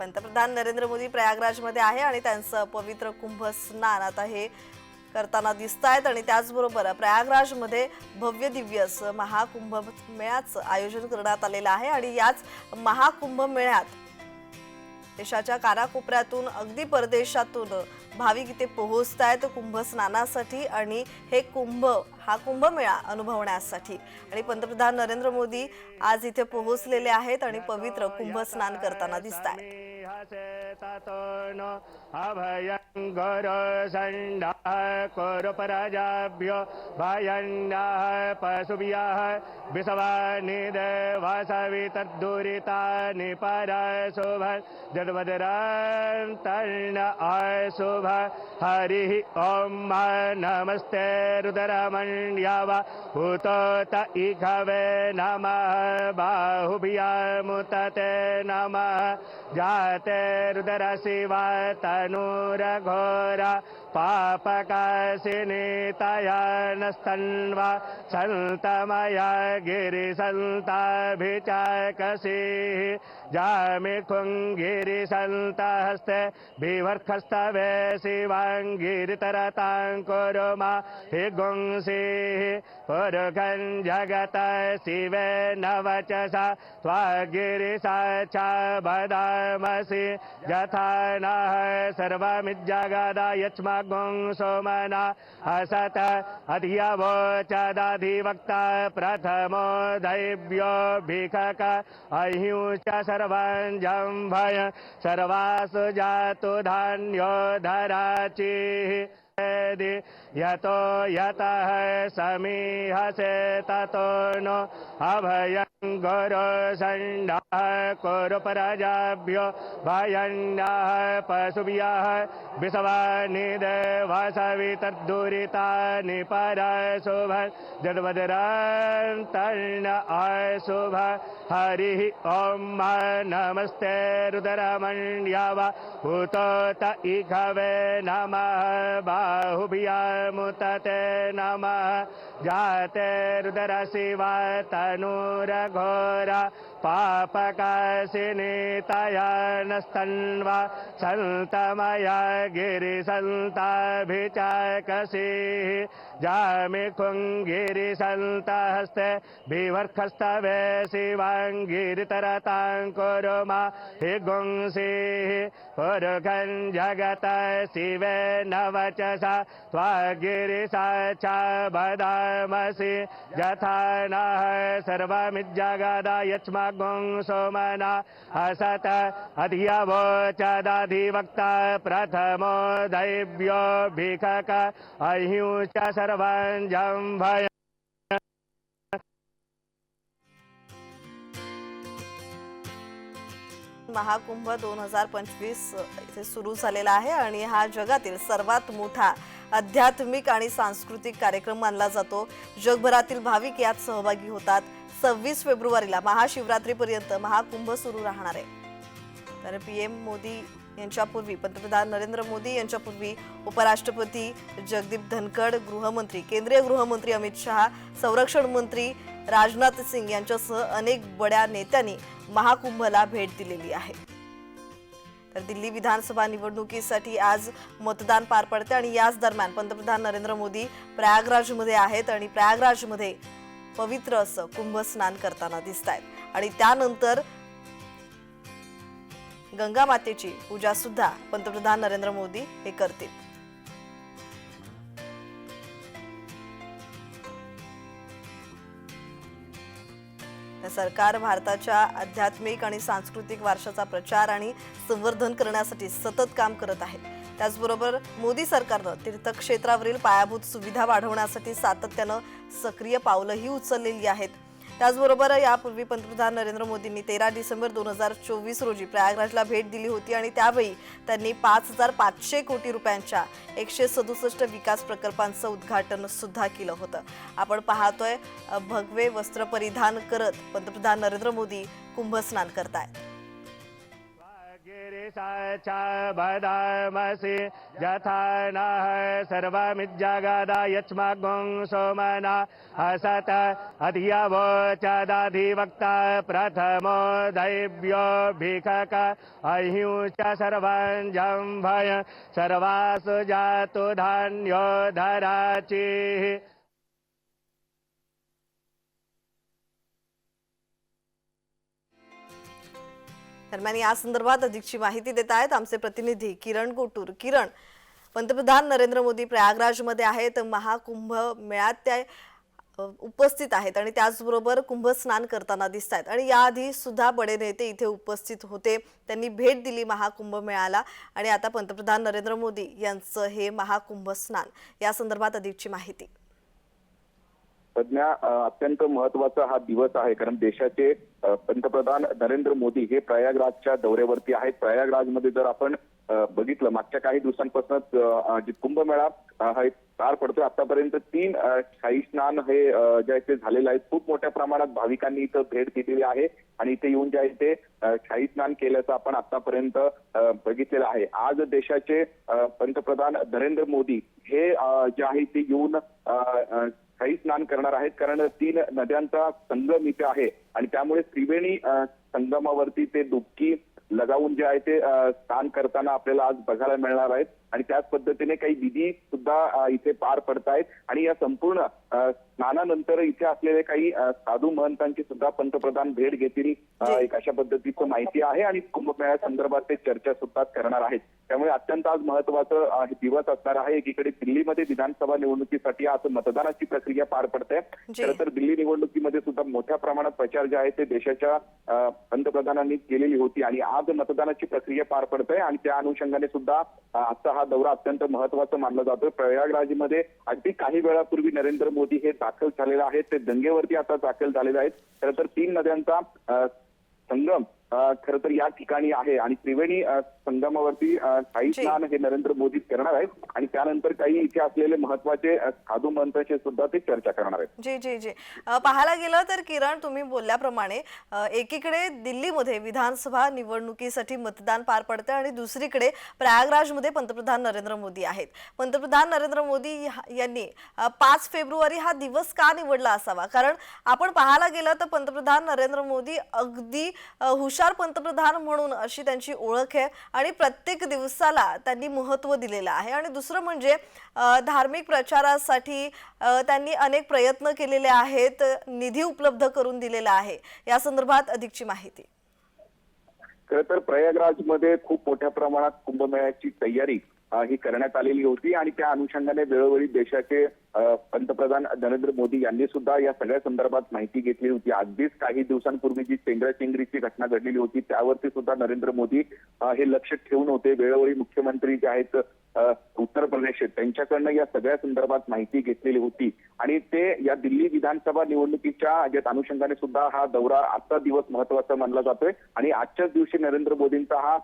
पंतप्रधान नरेंद्र मोदी प्रयागराजमध्ये आहे आणि त्यांचं पवित्र कुंभ स्नान आता हे करताना दिसत आहेत आणि त्याचबरोबर प्रयागराजमध्ये भव्य दिव्य असं महाकुंभ मेळ्याचं आयोजन करण्यात आलेलं आहे. आणि याच महाकुंभ मेळ्यात देशाच्या कानाकोपऱ्यातून अगदी परदेशातून भाविक इथे पोहोचत आहेत कुंभ स्नानासाठी आणि हे कुंभ हा कुंभमेळा अनुभवण्यासाठी. आणि पंतप्रधान नरेंद्र मोदी आज इथे पोहोचलेले आहेत आणि पवित्र कुंभ स्नान करताना दिसत आहेत अभयङ्कर सण्डाः कुरुपराजाभ्य भयण्डाः पशुभ्यः विषवानिदेवासवि तद्दुरितानि परशुभ जद्वदरान्तर्ण अशुभ। हरिः ॐ नमस्ते रुदरमण्ड्याव हुतोत इघवे नमः। बाहुभ्यामुतते नमः। जातेरुदरसि वा तनुरघोर पापकाशिनीतय नस्तन्वा सन्तमया गिरिशन्ताभिचाकसिः जामि कुङ्गिरिशन्तहस्ते भिभर्खस्तभे शिवाङ्गिरितरतां कुरु मा हिगुंसि पुरुखन् जगत शिवे नवचसा वचसा त्वागिरिसा च वदामसि यथा नः सर्वमिज्जगदा यच्मगुं सोमना असत अधियवोचदधिवक्ता प्रथमो दैव्यो भिखक अह्यु च सर्वं सर्वासु जातु धान्यो धराचिः दि। यतो यतः समीहसे ततो नो अभय गुरु सण्डः कुरु प्रजाभ्यो भयण्डः तद्दुरिता विषवानिदेवासवि तद्दुरितानि परशुभ जड्वदरान्तर्ण अशुभ। हरिः ॐ नमस्ते रुदरमण्यव उत त इघवे नमः। बाहुभ्यामुतते नमः। जाते रुदरशिवा तनूरघोर पापकाशिनी नस्तन्वा सन्तमया गिरिसन्ताभिचाकसीः जामि गिरिसन्तहस्ते बिभर्खस्तवे शिवाङ्गिरितरतां कुरु मा हि गुंसीः पुरुखन् जगत शिवे न वचसा त्वागिरिसा च वदामसि यथा नः सर्वमिज्जगदा यच्मगुं सोमना असत अधियवोचदधिवक्ता प्रथमो दैव्यो भिखक अह्यु च सर्वं महाकुंभ दोन हजार पंचवीस इथे सुरू झालेला आहे आणि हा जगातील सर्वात मोठा आध्यात्मिक आणि सांस्कृतिक कार्यक्रम मानला जातो. जगभरातील भाविक यात सहभागी होतात. सव्वीस फेब्रुवारीला महाशिवरात्रीपर्यंत महाकुंभ सुरू राहणार आहे. तर पी एम मोदी यांच्यापूर्वी पंतप्रधान नरेंद्र मोदी यांच्यापूर्वी उपराष्ट्रपती जगदीप धनखड गृहमंत्री केंद्रीय गृहमंत्री अमित शहा संरक्षण मंत्री राजनाथ सिंग यांच्यासह अनेक बड्या नेत्यांनी महाकुंभला भेट दिलेली आहे. तर दिल्ली विधानसभा निवडणुकीसाठी आज मतदान पार पडते आणि याच दरम्यान पंतप्रधान नरेंद्र मोदी प्रयागराजमध्ये आहेत आणि प्रयागराजमध्ये पवित्र असं कुंभ स्नान करताना दिसत आहेत आणि त्यानंतर गंगा मातेची पूजा सुद्धा पंतप्रधान नरेंद्र मोदी हे करतील. सरकार भारताच्या आध्यात्मिक आणि सांस्कृतिक वारशाचा प्रचार आणि संवर्धन करण्यासाठी सतत काम करत आहे. त्याचबरोबर मोदी सरकारनं तीर्थक्षेत्रावरील पायाभूत सुविधा वाढवण्यासाठी सातत्यानं सक्रिय पावलंही उचललेली आहेत. त्याचबरोबर यापूर्वी पंतप्रधान नरेंद्र मोदींनी तेरा डिसेंबर दोन हजार चोवीस रोजी प्रयागराजला भेट दिली होती आणि त्यावेळी त्यांनी पाच हजार पाचशे कोटी रुपयांच्या एकशे सदुसष्ट विकास प्रकल्पांचं उद्घाटन सुद्धा केलं होतं. आपण पाहतोय भगवे वस्त्र परिधान करत पंतप्रधान नरेंद्र मोदी कुंभस्नान करतायत. बदामसि यथा नः सर्वमिज्जगदा यच्मग्ं सोमना असत अधियवोचदधिवक्ता प्रथमो दैव्यो भिखक अहिंश्च सर्वं सर्वासु जातु धान्यो धराचिः दरम्यान या संदर्भात अधिकची माहिती देत आहेत आमचे प्रतिनिधी किरण कोटूर. किरण पंतप्रधान नरेंद्र मोदी प्रयागराजमध्ये आहेत महाकुंभ मेळ्यात त्या उपस्थित आहेत आणि त्याचबरोबर कुंभ स्नान करताना दिसत आहेत. आणि याआधी सुद्धा बडे नेते इथे उपस्थित होते. त्यांनी भेट दिली महाकुंभ मेळ्याला आणि आता पंतप्रधान नरेंद्र मोदी यांचं हे महाकुंभ स्नान या संदर्भात अधिकची माहिती. सध्या अत्यंत महत्त्वाचा हा दिवस आहे. कारण देशाचे पंतप्रधान नरेंद्र मोदी हे प्रयागराजच्या दौऱ्यावरती आहेत. प्रयागराजमध्ये जर आपण बघितलं मागच्या काही दिवसांपासून जे कुंभमेळा हा पार पडतोय. आतापर्यंत तीन शाही स्नान हे जे आहे ते झालेलं आहे खूप मोठ्या प्रमाणात भाविकांनी इथं भेट दिलेली आहे. आणि इथे येऊन जे आहे ते शाही स्नान केल्याचं आपण आतापर्यंत बघितलेलं आहे. आज देशाचे पंतप्रधान नरेंद्र मोदी हे जे आहे ते येऊन अ, शाही स्नान करणार आहेत. कारण तीन नद्यांचा संगम इथे आहे. आणि त्यामुळे त्रिवेणी संगमावरती ते डुबकी लगावून जे आहे ते स्नान करताना आपल्याला आज बघायला मिळणार आहेत. आणि त्याच पद्धतीने काही विधी सुद्धा इथे पार पडतायत. आणि या संपूर्ण स्नानानंतर इथे असलेले काही साधू महंतांची सुद्धा पंतप्रधान भेट घेतील. एक अशा पद्धतीचं माहिती आहे. आणि कुंभमेळ्या संदर्भात ते चर्चा सुद्धा करणार आहेत. त्यामुळे अत्यंत आज महत्वाचं दिवस असणार आहे. एकीकडे दिल्लीमध्ये विधानसभा निवडणुकीसाठी आज मतदानाची प्रक्रिया पार पडते. खरं तर दिल्ली निवडणुकीमध्ये सुद्धा मोठ्या प्रमाणात प्रचार जे आहे ते देशाच्या पंतप्रधानांनी केलेली होती. आणि आज मतदानाची प्रक्रिया पार पडते आणि त्या अनुषंगाने सुद्धा आजचा हा दौरा अत्यंत महत्त्वाचा मानला जातो प्रयागराजमध्ये अगदी काही वेळापूर्वी नरेंद्र मोदी हे दाखल झालेले आहेत. ते दंगेवरती आता दाखल झालेले आहेत. खरं तर तीन नद्यांचा संगम खरं तर या ठिकाणी आहे. आणि त्रिवेणी संगमावरती जी. स्नान हे नरेंद्र मोदी करणार आहेत. आणि त्यानंतर काही इथे असलेले महत्त्वाचे साधू मंत्रांशी सुद्धा ते चर्चा करणार आहेत. जी जी जी. पाहायला गेलं तर किरण तुम्ही बोलल्याप्रमाणे एकीकडे दिल्लीमध्ये विधानसभा निवडणुकीसाठी मतदान पार पडते आणि दुसरीकडे प्रयागराजमध्ये पंतप्रधान नरेंद्र मोदी आहेत. पंतप्रधान नरेंद्र मोदी यांनी पाच फेब्रुवारी हा दिवस का निवडला असावा? कारण आपण पाहायला गेलं तर पंतप्रधान नरेंद्र मोदी अगदी अ, हुशार पंतप्रधान म्हणून अशी त्यांची ओळख आहे आणि प्रत्येक दिवसाला त्यांनी महत्त्व दिलेलं आहे. आणि दुसरं म्हणजे धार्मिक प्रचारासाठी त्यांनी अनेक प्रयत्न केलेले आहेत निधी उपलब्ध करून दिलेला आहे. या संदर्भात अधिकची माहिती. खरं तर प्रयागराजमध्ये खूप मोठ्या प्रमाणात कुंभमेळ्याची तयारी ही करण्यात आलेली होती आणि त्या अनुषंगाने वेळोवेळी देशाचे पंतप्रधान नरेंद्र मोदी यांनी सुद्धा या सगळ्या संदर्भात माहिती घेतली होती. अगदीच काही दिवसांपूर्वी जी चेंगराचेंगरीची घटना घडलेली होती त्यावरती सुद्धा नरेंद्र मोदी हे लक्ष ठेवून होते. वेळोवेळी मुख्यमंत्री जे आहेत उत्तर प्रदेश त्यांच्याकडनं या सगळ्या संदर्भात माहिती घेतलेली होती. आणि ते या दिल्ली विधानसभा निवडणुकीच्या ज्या अनुषंगाने सुद्धा हा दौरा आजचा दिवस महत्त्वाचा मानला जातोय. आणि आजच्याच दिवशी नरेंद्र मोदींचा हा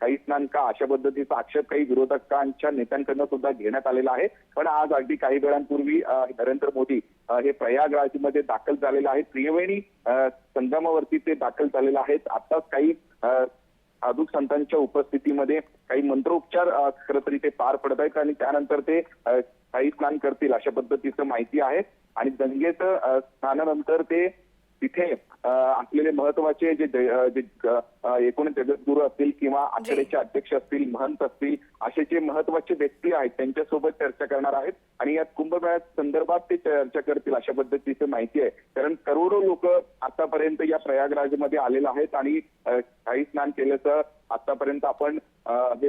काही स्नान का अशा पद्धतीचा आक्षेप काही विरोधकांच्या नेत्यांकडनं सुद्धा घेण्यात आलेला आहे. पण आज अगदी काही वेळांपूर्वी नरेंद्र मोदी हे प्रयागराजमध्ये दाखल झालेले आहेत. त्रिवेणी संगमावरती ते दाखल झालेले आहेत. आताच काही साधू संतांच्या उपस्थितीमध्ये काही मंत्रोपचार खरं तरी ते पार पडत आहेत आणि त्यानंतर ते काही स्नान करतील अशा पद्धतीचं माहिती आहे. आणि दंगेचं स्नानानंतर ते तिथे असलेले महत्त्वाचे जे एकूण जगद्गुरू असतील किंवा आखाड्याचे अध्यक्ष असतील महंत असतील असे जे महत्त्वाचे व्यक्ती आहेत त्यांच्यासोबत चर्चा करणार आहेत. आणि या कुंभमेळ्या संदर्भात ते चर्चा करतील अशा पद्धतीची माहिती आहे. कारण करोडो लोक आतापर्यंत या प्रयागराजमध्ये आलेले आहेत आणि शाही स्नान केल्याचं आतापर्यंत आपण हे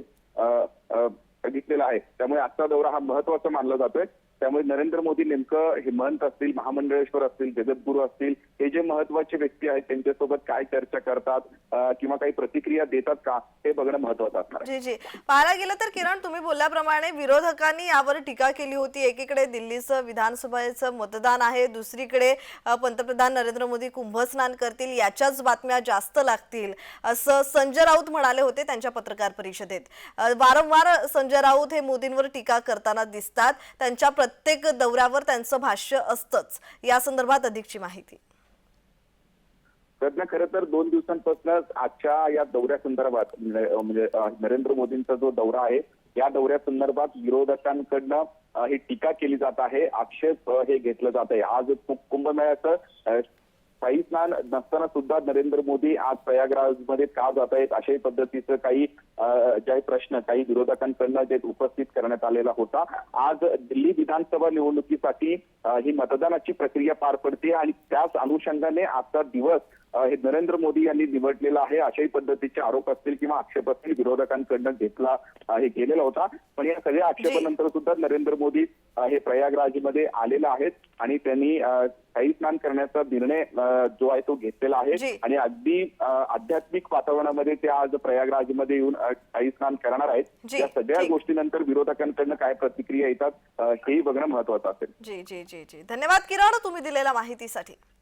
बघितलेलं आहे. त्यामुळे आजचा दौरा हा महत्त्वाचा मानला जातोय. त्यामुळे नरेंद्र मोदी नेमकं हेमंत असतील महामंडळेश्वर असतील जगद्गुरू असतील हे जे महत्त्वाचे व्यक्ती आहेत त्यांच्यासोबत काय चर्चा करतात किंवा काही प्रतिक्रिया देतात का हे बघणं महत्वाचं असणार जी जी. पाहायला गेलं तर किरण तुम्ही बोलल्याप्रमाणे विरोधकांनी यावर टीका केली होती. एकीकडे दिल्लीचं विधानसभेचं मतदान आहे दुसरीकडे पंतप्रधान नरेंद्र मोदी कुंभस्नान करतील याच्याच बातम्या जास्त लागतील असं संजय राऊत म्हणाले होते त्यांच्या पत्रकार परिषदेत. वारंवार संजय राऊत हे मोदींवर टीका करताना दिसतात त्यांच्या प्रत्येक दौऱ्यावर त्यांचं भाष्य असतंच. या संदर्भात अधिकची माहिती. प्रज्ञा खरं तर दोन दिवसांपासून आजच्या या दौऱ्यासंदर्भात म्हणजे म्हणजे, नरेंद्र मोदींचा जो दौरा आहे या दौऱ्यासंदर्भात विरोधकांकडनं ही टीका केली जात आहे. आक्षेप हे घेतलं जात आहे. आज कुंभमेळ्याचं शाही स्नान नसताना सुद्धा नरेंद्र मोदी आज प्रयागराजमध्ये का जात आहेत अशाही पद्धतीचं काही जे प्रश्न काही विरोधकांकडनं जे उपस्थित करण्यात आलेला होता. आज दिल्ली विधानसभा निवडणुकीसाठी ही मतदानाची प्रक्रिया पार पडते आणि त्याच अनुषंगाने आजचा दिवस हे नरेंद्र मोदी यांनी निवडलेला आहे अशाही पद्धतीचे आरोप असतील किंवा आक्षेप असतील विरोधकांकडनं घेतला हे केलेला होता. पण या सगळ्या आक्षेपानंतर सुद्धा नरेंद्र मोदी हे प्रयागराजमध्ये आलेले आहेत आणि त्यांनी शाही स्नान करण्याचा निर्णय जो आहे तो घेतलेला. आहे. आणि अगदी आध्यात्मिक वातावरणामध्ये ते आज प्रयागराजमध्ये येऊन शाही स्नान करणार आहेत. या सगळ्या. गोष्टीनंतर विरोधकांकडनं काय प्रतिक्रिया येतात हेही बघणं महत्वाचं असेल. जी जी जी जी. धन्यवाद किरण तुम्ही दिलेल्या माहितीसाठी.